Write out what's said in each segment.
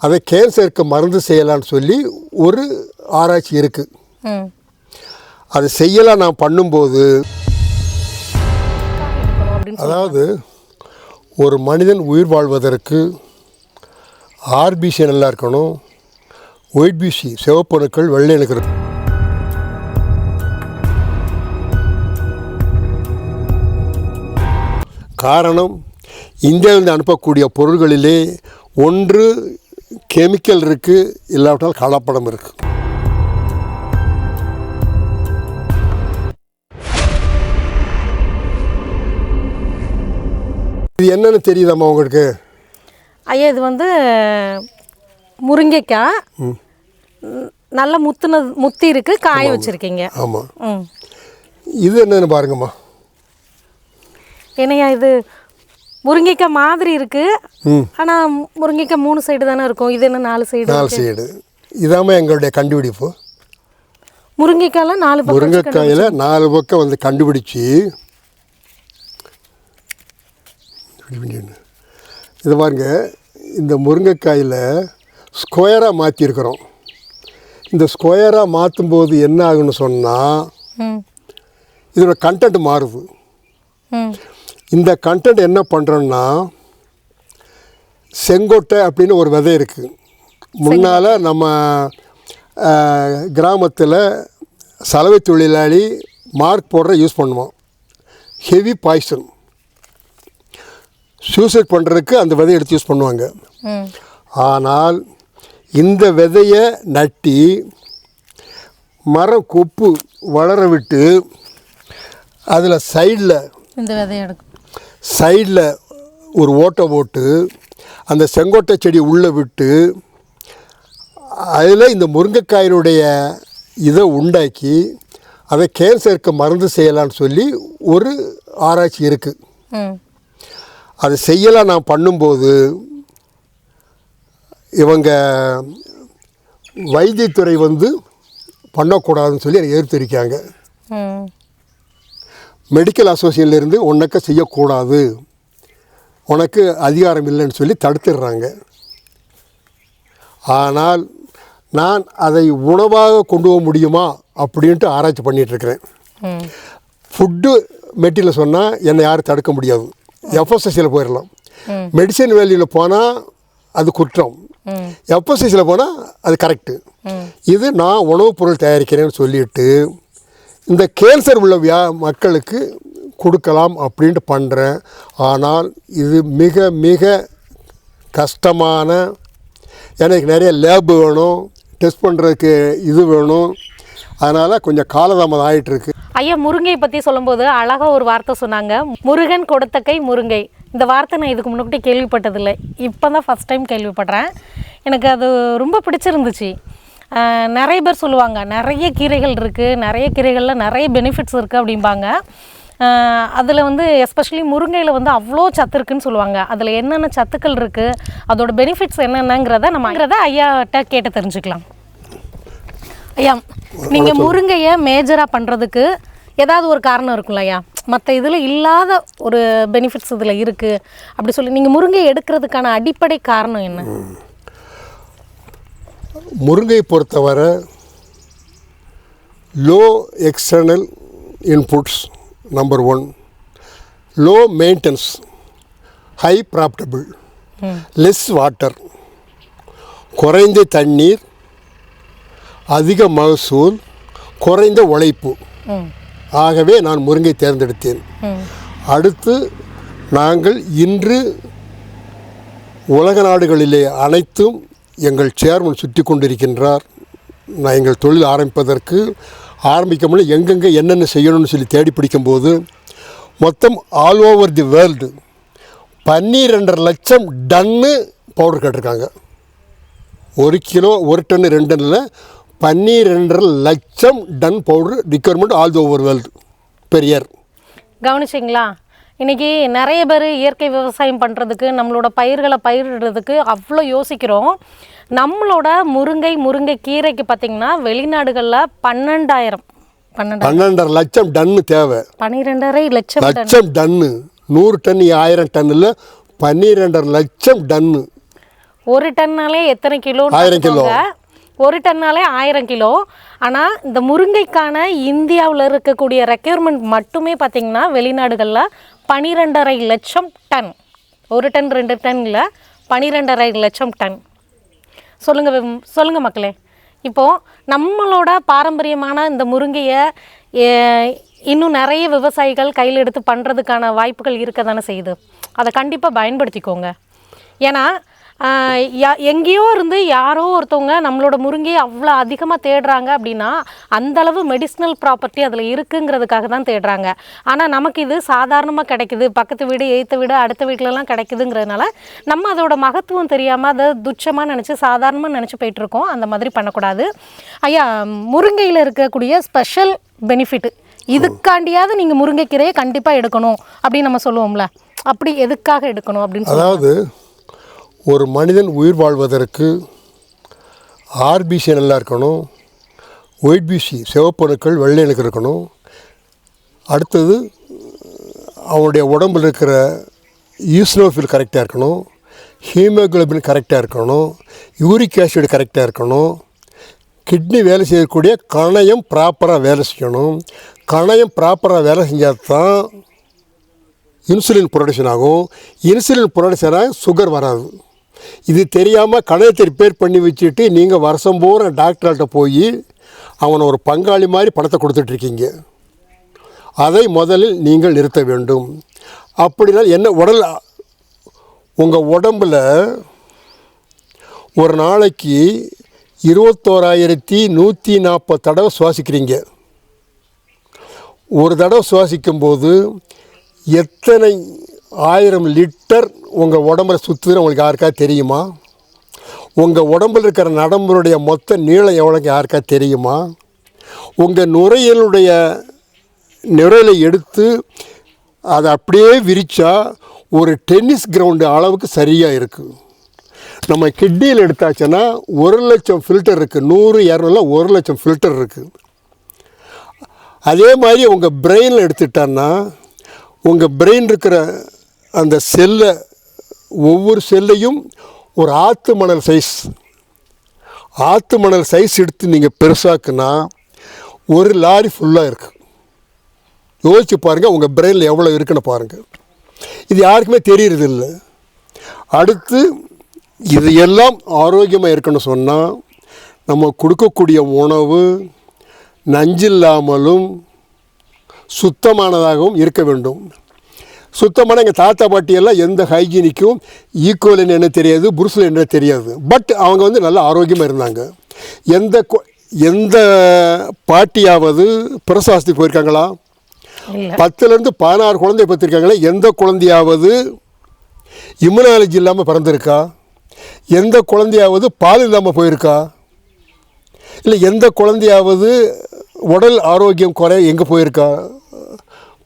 அதை கேன்சருக்கு மருந்து செய்யலான்னு சொல்லி ஒரு ஆராய்ச்சி இருக்குது அது செய்யலாம் நான் பண்ணும்போது அதாவது ஒரு மனிதன் உயிர் வாழ்வதற்கு ஆர்பிசி நல்லா இருக்கணும் ஒயிட் பிசி சிவப்பணுக்கள் வெள்ளை அணுக்கள் காரணம் இந்தியாவிலிருந்து அனுப்பக்கூடிய பொருள்களிலே ஒன்று கெமிக்கல் இருக்குது இல்லாவிட்டால் கலப்படம் இருக்குது இது என்னன்னு தெரியுதாம்மா உங்களுக்கு? ஐயா இது வந்து முருங்கைக்காய் நல்ல முத்துன முத்தி இருக்கு காய வச்சிருக்கீங்க. ஆமாம். இது என்னன்னு பாருங்கம்மா. என்னையா இது முருங்கைக்காய் மாதிரி இருக்கு. ஆனா முருங்கைக்காய் மூணு சைடு தானே இருக்கும். இது என்ன நாலு சைடு நாலு சைடு இதாம்மா எங்களுடைய கண்டுபிடிப்பு. முருங்கைக்காய்ல நாலு முருங்கைக்காயில் நாலு பக்கம் வந்து கண்டுபிடிச்சி. இது பாருங்க இந்த முருங்கைக்காயில் ஸ்கொயராக மாற்றிருக்கிறோம் இந்த ஸ்கொயராக மாற்றும்போது என்ன ஆகுன்னு சொன்னால் இதோட கண்டென்ட் மாறுது. இந்த கண்டென்ட் என்ன பண்ணுறோன்னா செங்கோட்டை அப்படின்னு ஒரு விதை இருக்குது முன்னால் நம்ம கிராமத்தில் சலவை தொழிலாளி மார்க் போடுற யூஸ் பண்ணுவோம். Heavy poison. சூசைட் பண்ணுறதுக்கு அந்த விதையை எடுத்து யூஸ் பண்ணுவாங்க. ஆனால் இந்த விதையை நட்டி மரம் கொப்பு வளர விட்டு அதில் சைடில் இந்த விதைய எடுக்கும் சைடில் ஒரு ஓட்டை போட்டு அந்த செங்கோட்டை செடி உள்ளே விட்டு அதில் இந்த முருங்கைக்காயினுடைய இதை உண்டாக்கி அதை கேன்சருக்கு மருந்து செய்யலான்னு சொல்லி ஒரு ஆராய்ச்சி இருக்குது. அது செய்யலாம் நான் பண்ணும்போது இவங்க வைத்தியத்துறை வந்து பண்ணக்கூடாதுன்னு சொல்லி எனக்கு ம். மெடிக்கல் அசோசியேஷன்லேருந்து உனக்கு செய்யக்கூடாது. உனக்கு அதிகாரம் இல்லைன்னு சொல்லி தடுத்துடுறாங்க. ஆனால் நான் அதை உணவாக கொண்டு போக முடியுமா அப்படின்ட்டு ஆராய்ச்சி பண்ணிகிட்ருக்கிறேன் ஃபுட்டு மெட்டீரியல் சொன்னால் என்னை யாரும் தடுக்க முடியாது. எஃப்எஸ்எஸ்சியில் போயிடலாம். மெடிசன் வேல்யூவில் போனால் அது குற்றம். எஃப்எஸ்எஸ்சியில் போனால் அது கரெக்டு இது நான் உணவுப் பொருள் தயாரிக்கிறேன்னு சொல்லிட்டு இந்த கேன்சர் உள்ள வியா மக்களுக்கு கொடுக்கலாம் அப்படின்ட்டு பண்ணுறேன் ஆனால் இது மிக மிக கஷ்டமான எனக்கு நிறைய லேபு வேணும் டெஸ்ட் பண்ணுறதுக்கு இது வேணும். அதனால் கொஞ்சம் காலதாமதம் ஆகிட்டுருக்கு ஐயா முருங்கை பற்றி சொல்லும்போது அழகாக ஒரு வார்த்தை சொன்னாங்க. முருகன் கொடுத்த கை முருங்கை. இந்த வார்த்தை நான் இதுக்கு முன்னாடி கேள்விப்பட்டதில்லை. இப்போ தான் ஃபஸ்ட் டைம் கேள்விப்படுறேன். எனக்கு அது ரொம்ப பிடிச்சிருந்துச்சு. நிறைய பேர் சொல்லுவாங்க நிறைய கீரைகள் இருக்குது நிறைய கீரைகளில் நிறைய பெனிஃபிட்ஸ் இருக்குது அப்படிம்பாங்க. அதில் வந்து எஸ்பெஷலி முருங்கையில் வந்து அவ்வளோ சத்து இருக்குன்னு சொல்லுவாங்க. அதில் என்னென்ன சத்துக்கள் இருக்குது அதோட பெனிஃபிட்ஸ் என்னென்னங்கிறத நம்மங்கிறத ஐயாட்ட கேட்டு தெரிஞ்சுக்கலாம். ஐயா நீங்கள் முருங்கையை மேஜராக பண்ணுறதுக்கு ஏதாவது ஒரு காரணம் இருக்கும்ல ஐயா? மற்ற இதில் இல்லாத ஒரு பெனிஃபிட்ஸ் இதில் இருக்குது அப்படி சொல்லி நீங்கள் முருங்கை எடுக்கிறதுக்கான அடிப்படை காரணம் என்ன? முருங்கை பொறுத்தவரை low external inputs number one low maintenance high profitable less water குறைந்த தண்ணீர் அதிக மகசூல் குறைந்த உழைப்பு. ஆகவே நான் முருங்கை தேர்ந்தெடுத்தேன். அடுத்து நாங்கள் இன்று உலக நாடுகளிலே அனைத்தும் எங்கள் சேர்மன் சுற்றி கொண்டிருக்கின்றார். நான் எங்கள் தொழில் ஆரம்பிப்பதற்கு ஆரம்பிக்க முடியல எங்கெங்கே என்னென்ன செய்யணும்னு சொல்லி தேடி பிடிக்கும்போது மொத்தம் ஆல் ஓவர் தி வேர்ல்டு பன்னிரெண்டரை லட்சம் டன்னு பவுடர் கேட்டிருக்காங்க. ஒரு கிலோ ஒரு டன்னு ரெண்டு டன்னில் பன்னிரெண்டரை லட்சம் ton powder requirement all over world Periyar. கவனிச்சிங்களா? இன்னைக்கு நிறைய பேர் இயற்கை விவசாயம் பண்ணுறதுக்கு நம்மளோட பயிர்களை பயிரிடுறதுக்கு அவ்வளோ யோசிக்கிறோம். நம்மளோட முருங்கை முருங்கை கீரைக்கு பார்த்தீங்கன்னா வெளிநாடுகளில் பன்னெண்டாயிரம். பன்னெண்டரை லட்சம் டன்னு தேவை. பன்னிரெண்டரை லட்சம் டன். லட்சம் டன்னு நூறு டன் ஆயிரம் டன்னில் பன்னிரெண்டரை லட்சம் டன்னு ஒரு டன்னாலே எத்தனை கிலோ? ஆயிரம் கிலோ. ஒரு டன்னாலே ஆயிரம் கிலோ. ஆனால் இந்த முருங்கைக்கான இந்தியாவில் இருக்கக்கூடிய ரெக்யர்மெண்ட் மட்டுமே பார்த்தீங்கன்னா வெளிநாடுகளில் பனிரெண்டரை லட்சம் டன். ஒரு டன் ரெண்டு டன் இல்லை பனிரெண்டரை லட்சம் டன். சொல்லுங்கள் சொல்லுங்கள் மக்களே. இப்போது நம்மளோட பாரம்பரியமான இந்த முருங்கையை இன்னும் நிறைய விவசாயிகள் கையில் எடுத்து பண்ணுறதுக்கான வாய்ப்புகள் இருக்க தானே செய்யுது. அதை கண்டிப்பாக பயன்படுத்திக்கோங்க. ஏன்னா எங்கேயோ இருந்து யாரோ ஒருத்தவங்க நம்மளோட முருங்கையை அவ்வளோ அதிகமாக தேடுறாங்க அப்படின்னா அந்த அளவு மெடிசினல் ப்ராப்பர்ட்டி அதில் இருக்குங்கிறதுக்காக தான் தேடுறாங்க. ஆனால் நமக்கு இது சாதாரணமாக கிடைக்குது. பக்கத்து வீடு எய்த்த வீடு அடுத்த வீட்டிலலாம் கிடைக்குதுங்கிறதுனால நம்ம அதோட மகத்துவம் தெரியாமல் அதை துச்சமாக நினச்சி சாதாரணமாக நினச்சி போயிட்டுருக்கோம். அந்த மாதிரி பண்ணக்கூடாது. ஐயா முருங்கையில் இருக்கக்கூடிய ஸ்பெஷல் பெனிஃபிட்டு இதுக்காண்டியாவது நீங்கள் முருங்கைக்கீரையை கண்டிப்பாக எடுக்கணும் அப்படின்னு நம்ம சொல்லுவோம்ல. அப்படி எதுக்காக எடுக்கணும் அப்படின்னு அதாவது ஒரு மனிதன் உயிர் வாழ்வதற்கு ஆர்பிசி நல்லா இருக்கணும் ஒயிட் பிசி சிவப்பணுக்கள் வெள்ளை அணுக்கள் இருக்கணும். அடுத்தது அவனுடைய உடம்பில் இருக்கிற ஈஸ்னோஃபில் கரெக்டாக இருக்கணும் ஹீமோகுளோபின் கரெக்டாக இருக்கணும் யூரிக் ஆசிட் கரெக்டாக இருக்கணும். கிட்னி வேலை செய்யக்கூடிய கணையம் ப்ராப்பராக வேலை செய்யணும். கணையம் ப்ராப்பராக வேலை செஞ்சால் தான் இன்சுலின் ப்ரொடக்ஷன் ஆகும். இன்சுலின் ப்ரொடக்ஷனாக சுகர் வராது. இது தெரியாமல் கணையத்தை ரிப்பேர் பண்ணி வச்சுட்டு நீங்கள் வருஷம் பூரா டாக்டர்கிட்ட போய் அவனை ஒரு பங்காளி மாதிரி பணத்தை கொடுத்துட்ருக்கீங்க அதை முதலில் நீங்கள் நிறுத்த வேண்டும். அப்படின்னா என்ன உடல் உங்கள் உடம்பில் ஒரு நாளைக்கு இருபத்தோராயிரத்தி நூற்றி நாற்பது தடவை சுவாசிக்கிறீங்க. ஒரு தடவை சுவாசிக்கும்போது எத்தனை ஆயிரம் லிட்டர் உங்கள் உடம்புல சுற்றுதுன்னு உங்களுக்கு யாருக்கா தெரியுமா? உங்கள் உடம்புல இருக்கிற நரம்புடைய மொத்த நீளம் எவ்வளோக்கு யாருக்கா தெரியுமா? உங்கள் நுரையீரலுடைய நுரையில எடுத்து அதை அப்படியே விரித்தா ஒரு டென்னிஸ் கிரவுண்டு அளவுக்கு சரியாக இருக்குது நம்ம கிட்னியில் எடுத்தாச்சுன்னா ஒரு லட்சம் ஃபில்டர் இருக்குது நூறு இரநூறுல ஒரு லட்சம் ஃபில்டர் இருக்குது அதே மாதிரி உங்கள் பிரெயினில் எடுத்துட்டான்னா உங்கள் பிரெயின் இருக்கிற அந்த செல்லை ஒவ்வொரு செல்லையும் ஒரு ஆற்று மணல் சைஸ் ஆற்று மணல் சைஸ் எடுத்து நீங்கள் பெருசாக்குனா ஒரு லாரி ஃபுல்லாக இருக்குது யோசிச்சு பாருங்கள் உங்கள் பிரெயினில் எவ்வளோ இருக்குன்னு பாருங்கள் இது யாருக்குமே தெரியறதில்ல. அடுத்து இது எல்லாம் ஆரோக்கியமாக இருக்கணும்னு சொன்னால் நம்ம கொடுக்கக்கூடிய உணவு நஞ்சில்லாமலும் சுத்தமானதாகவும் இருக்க வேண்டும். சுத்தமான எங்கள் தாத்தா பாட்டியெல்லாம் எந்த ஹைஜீனிக்கும் ஈக்குவல் என்ன தெரியாது புருஷல் என்ன தெரியாது. பட் அவங்க வந்து நல்ல ஆரோக்கியமாக இருந்தாங்க. எந்த கு- எந்த பாட்டியாவது பிரசாஸ்திக்கு போயிருக்காங்களா? பத்துலேருந்து பதினாறு குழந்தை பெற்றிருக்காங்களே? எந்த குழந்தையாவது இம்யூனாலஜி இல்லாமல் பிறந்திருக்கா? எந்த குழந்தையாவது பால் இல்லாமல் போயிருக்கா? இல்லை எந்த குழந்தையாவது உடல் ஆரோக்கியம் குறை எங்கே போயிருக்கா?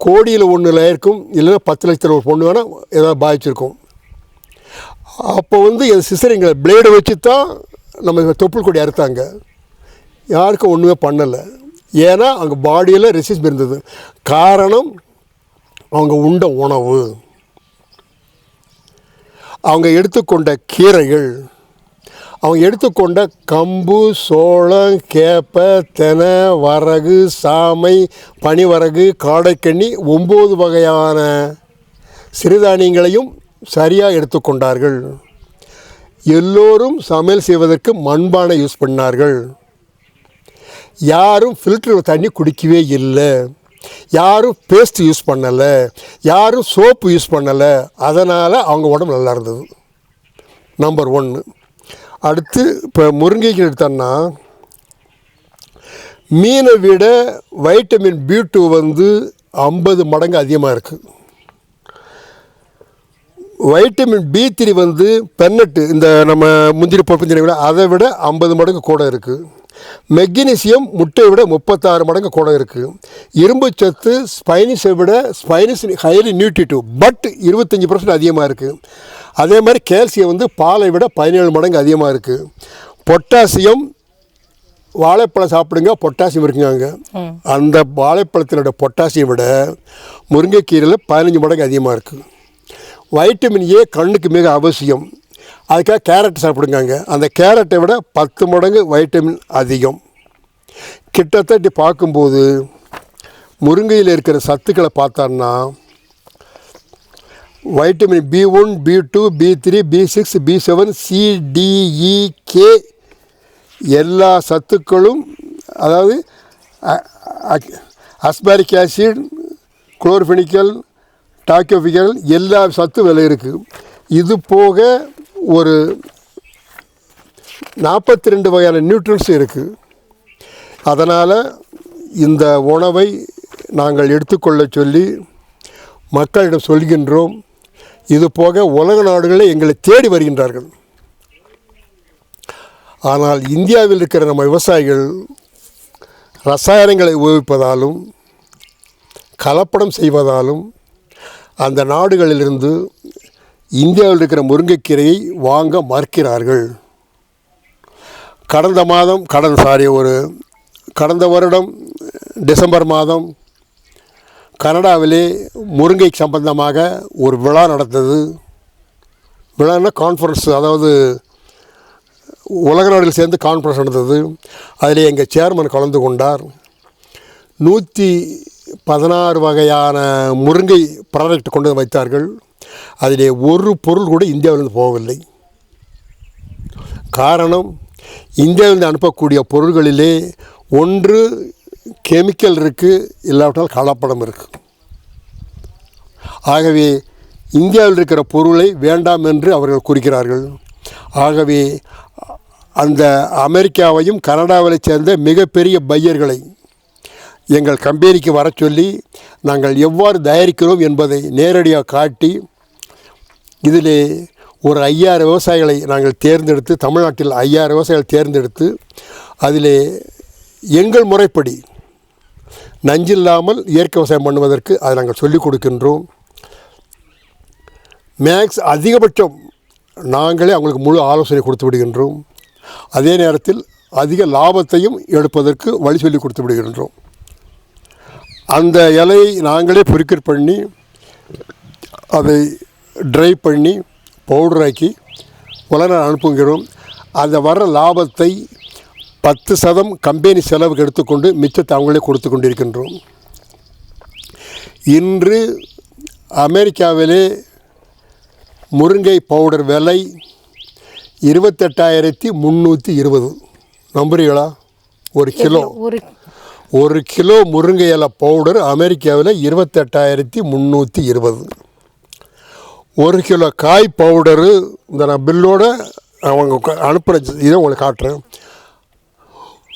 கோடியில் ஒன்றில் இருக்கும் இல்லைன்னா பத்து லட்சத்தில் ஒரு பொண்ணு வேணால் ஏதாவது பாதிச்சிருக்கும். அப்போ வந்து என் சிசரிங்களை பிளேடை வச்சு தான் நம்ம தொப்புள் கொடி அறுத்தாங்க. யாருக்கும் ஒன்றுமே பண்ணலை. ஏன்னா அவங்க பாடியில் ரெசிஸ்ட் இருந்தது. காரணம் அவங்க உண்ட உணவு. அவங்க எடுத்துக்கொண்ட கீரைகள். அவங்க எடுத்துக்கொண்ட கம்பு சோளம் கேப்ப தெனை வரகு சாமை பனிவரகு காடைக்கண்ணி ஒம்பது வகையான சிறுதானியங்களையும் சரியாக எடுத்துக்கொண்டார்கள். எல்லோரும் சமையல் செய்வதற்கு மண்பானை யூஸ் பண்ணார்கள். யாரும் ஃபில்டர் தண்ணி குடிக்கவே இல்லை. யாரும் பேஸ்ட் யூஸ் பண்ணலை. யாரும் சோப்பு யூஸ் பண்ணலை. அதனால் அவங்க உடம்பு நல்லா இருந்தது. நம்பர் ஒன்று அடுத்து இப்போ முருங்கைக்கு எடுத்தோன்னா மீனை விட வைட்டமின் பி டூ வந்து ஐம்பது மடங்கு அதிகமாக இருக்குது வைட்டமின் பி த்ரீ வந்து பென்னட்டு இந்த நம்ம முந்திரி பருப்பு விட அதை விட ஐம்பது மடங்கு கூட இருக்குது மெக்னீசியம் முட்டையை விட முப்பத்தாறு மடங்கு கூட இருக்குது இரும்பு சத்து ஸ்பைனிஸை விட ஸ்பைனிஸ் ஹைலி நியூட்ரிட்டிவ் பட் இருபத்தஞ்சி பர்சன்ட் அதிகமாக இருக்குது அதே மாதிரி கேல்சியம் வந்து பாலை விட பதினேழு மடங்கு அதிகமாக இருக்குது பொட்டாசியம் வாழைப்பழம் சாப்பிடுங்க பொட்டாசியம் இருக்குங்க அங்கே. அந்த வாழைப்பழத்தினோட பொட்டாசியம் விட முருங்கைக்கீரையில் பதினஞ்சு மடங்கு அதிகமாக இருக்குது வைட்டமின் ஏ கண்ணுக்கு மிக அவசியம். அதுக்காக கேரட் சாப்பிடுங்க அந்த கேரட்டை விட பத்து மடங்கு வைட்டமின் அதிகம். கிட்டத்தட்ட பார்க்கும்போது முருங்கையில் இருக்கிற சத்துக்களை பார்த்தோன்னா vitamin B one B two B three B six B seven C D E K e, எல்லா சத்துக்களும் அதாவது அஸ்பாரிக் ஆசிட் குளோர்ஃபினிக்கல் டாக்கியோஃபிக்கல் எல்லா சத்து விலை இருக்குது இது போக ஒரு நாற்பத்தி ரெண்டு வகையான நியூட்ரன்ஸ் இருக்குது அதனால் இந்த உணவை நாங்கள் எடுத்துக்கொள்ள சொல்லி மக்களிடம் சொல்கின்றோம். இது போக உலக நாடுகளே எங்களை தேடி வருகின்றார்கள். ஆனால் இந்தியாவில் இருக்கிற நம்ம விவசாயிகள் ரசாயனங்களை உபயோகிப்பதாலும் கலப்படம் செய்வதாலும் அந்த நாடுகளிலிருந்து இந்தியாவில் இருக்கிற முருங்கைக்கீரையை வாங்க மறுக்கிறார்கள். கடந்த மாதம் கடந்த சாரி ஒரு கடந்த வருடம் டிசம்பர் மாதம் கனடாவிலே முருங்கை சம்பந்தமாக ஒரு விழா நடந்தது. விழான்னா கான்ஃபரன்ஸ் அதாவது உலக நாடுகள் சேர்ந்து கான்ஃபரன்ஸ் நடந்தது. அதில் எங்கள் சேர்மன் கலந்து கொண்டார். நூற்றி பதினாறு வகையான முருங்கை ப்ராடக்ட் கொண்டு வைத்தார்கள். அதிலே ஒரு பொருள் கூட இந்தியாவிலிருந்து போகவில்லை. காரணம் இந்தியாவிலிருந்து அனுப்பக்கூடிய பொருள்களிலே ஒன்று கெமிக்கல் இருக்குது இல்லாவிட்டால் கலப்படம் இருக்குது ஆகவே இந்தியாவில் இருக்கிற பொருளை வேண்டாம் என்று அவர்கள் குறிக்கிறார்கள் ஆகவே அந்த அமெரிக்காவையும் கனடாவைச் சேர்ந்த மிகப்பெரிய பையர்களை எங்கள் கம்பெனிக்கு வர சொல்லி நாங்கள் எவ்வாறு தயாரிக்கிறோம் என்பதை நேரடியாக காட்டி இதில் ஒரு ஐயாயிரம் விவசாயிகளை நாங்கள் தேர்ந்தெடுத்து தமிழ்நாட்டில் ஐயாயிரம் விவசாயிகள் தேர்ந்தெடுத்து அதில் எங்கள் முறைப்படி நஞ்சில்லாமல் இயற்கை விவசாயம் பண்ணுவதற்கு அதை நாங்கள் சொல்லிக் கொடுக்கின்றோம். மேக்ஸ் அதிகபட்சம் நாங்களே அவங்களுக்கு முழு ஆலோசனை கொடுத்து விடுகின்றோம். அதே நேரத்தில் அதிக லாபத்தையும் எடுப்பதற்கு வழி சொல்லி கொடுத்து விடுகின்றோம். அந்த இலையை நாங்களே பொரிக்கட் பண்ணி அதை ட்ரை பண்ணி பவுடராக்கி உலக அனுப்புகிறோம். அந்த வர்ற லாபத்தை பத்து சதம் கம்பெனி செலவுக்கு எடுத்துக்கொண்டு மிச்சத்தை அவங்களே கொடுத்து கொண்டிருக்கின்றோம். இன்று அமெரிக்காவிலே முருங்கை பவுடர் விலை இருபத்தெட்டாயிரத்தி முந்நூற்றி இருபது. நம்புறீங்களா? ஒரு கிலோ. ஒரு ஒரு கிலோ முருங்கை இலை பவுடர் அமெரிக்காவில் இருபத்தெட்டாயிரத்தி முந்நூற்றி இருபது. ஒரு கிலோ காய் பவுடரு இந்த நான் பில்லோட அவங்க அனுப்புகிற இதை உங்களுக்கு காட்டுறேன்.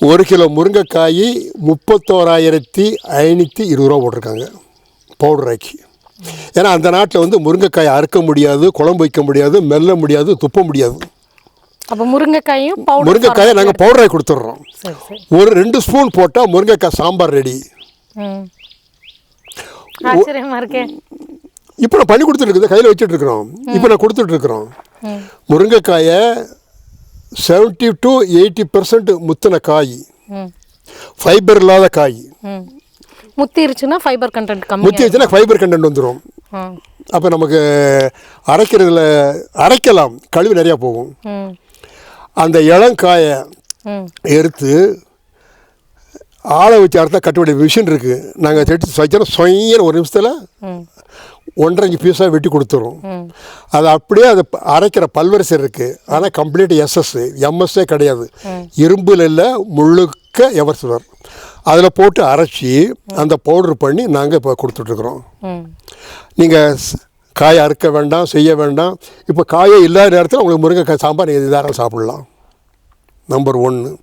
ஒரு கிலோ முருங்கைக்காய் முப்பத்தோராயிரத்தி ஐநூற்றி இருபது ரூபா போட்டிருக்காங்க பவுடராக்கி ஏன்னா அந்த நாட்டில் வந்து முருங்கைக்காய் அறுக்க முடியாது குழம்பு வைக்க முடியாது மெல்ல முடியாது துப்ப முடியாது. அப்போ முருங்கைக்காயும் முருங்கைக்காயை நாங்கள் பவுடராக்கி கொடுத்துட்றோம். ஒரு ரெண்டு ஸ்பூன் போட்டால் முருங்கைக்காய் சாம்பார் ரெடி. இப்போ நான் பண்ணி கொடுத்துட்ருக்குது கையில் வச்சுட்டு இருக்கிறோம் இப்போ நான் கொடுத்துட்ருக்குறோம். ம். முருங்கைக்காயை செவன்ட்டி டு எயிட்டி பர்சன்ட் முத்தின காய். ஃபைபர் இல்லாத காய். முத்திருச்சுன்னா ஃபைபர் கண்டென்ட் கம்மி முத்தி வச்சுன்னா ஃபைபர் கண்டென்ட் வந்துடும் அப்போ நமக்கு அரைக்கிறதுல அரைக்கலாம். கழிவு நிறையா போகும். அந்த இளங்காயை எடுத்து ஆளை வச்சு அறுத்தா கட்டுப்படி மிஷின் இருக்குது நாங்கள் எடுத்து வச்சோன்னா சொய்யன்னு ஒரு நிமிஷத்தில் ம் பீஸாக வெட்டி கொடுத்துரும். அது அப்படியே அது ப- அரைக்கிற பல்வரிசை இருக்குது ஆனால் கம்ப்ளீட் எஸ்எஸ் எம்எஸ்ஸே கிடையாது. இரும்பில் இல்லை முழுக்க எவர்சிலர் அதில் போட்டு அரைச்சி அந்த பவுடர் பண்ணி நாங்கள் இப்போ கொடுத்துட்ருக்குறோம் நீங்கள் காயை அறுக்க வேண்டாம் செய்ய வேண்டாம். இப்போ காயே இல்லாத நேரத்தில் உங்களுக்கு முருங்கைக்காய் சாம்பார் நீங்கள் இதாரம் சாப்பிட்லாம். நம்பர் ஒன்று